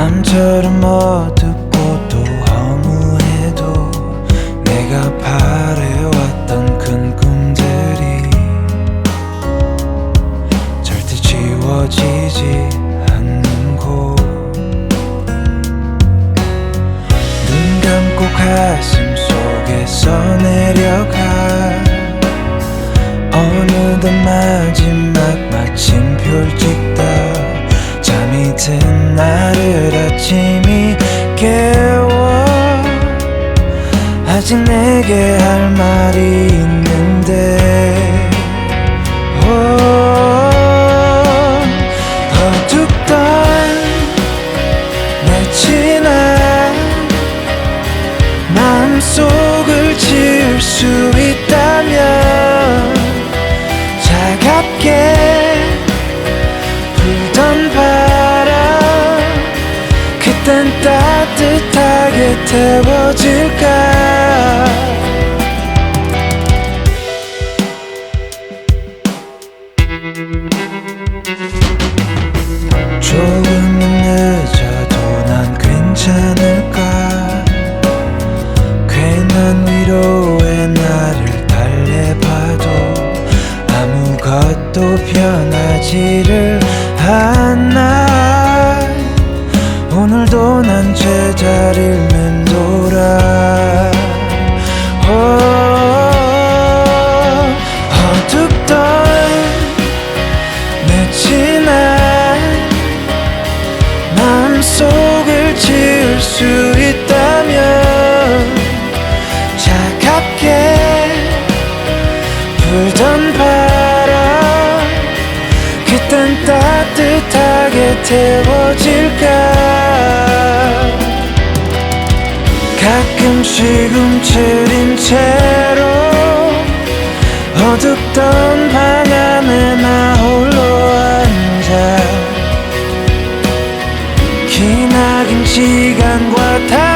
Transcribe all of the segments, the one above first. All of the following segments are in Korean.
밤처럼 어둡고 또 허무해도 내가 바래왔던 큰 꿈들이 절대 지워지지 않는 곳눈 감고 가슴 속에서 내려가. 어느덧 마 아직 내게 할 말이 있는데. 오, 어둡던 내 지난 마음속을 지울 수 있다면 차갑게 불던 바람 그땐 따뜻하게 태워질까 변하지를 않아. 오늘도 난 제자리를 맴돌아. 오, 어둡던 내 지난 마음속을 지울 수 있다면 차갑게 불던 따뜻하게 태워질까? 가끔씩 움츠린 채로 어둡던 방 안에 나 홀로 앉아 기나긴 시간과 다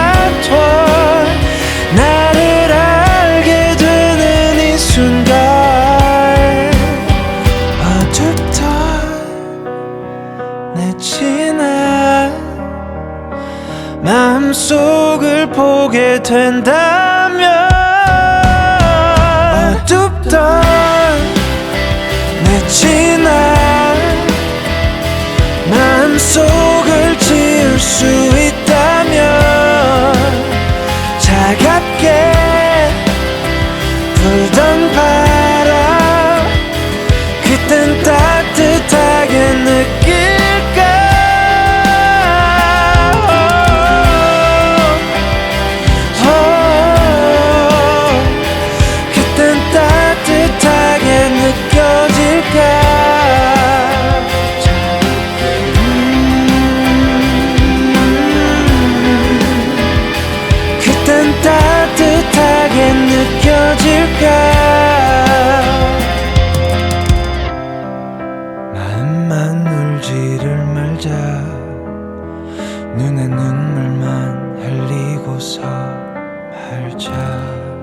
내 지난 마음속을 보게 된다면 어둡던 내 지난 마음속 now.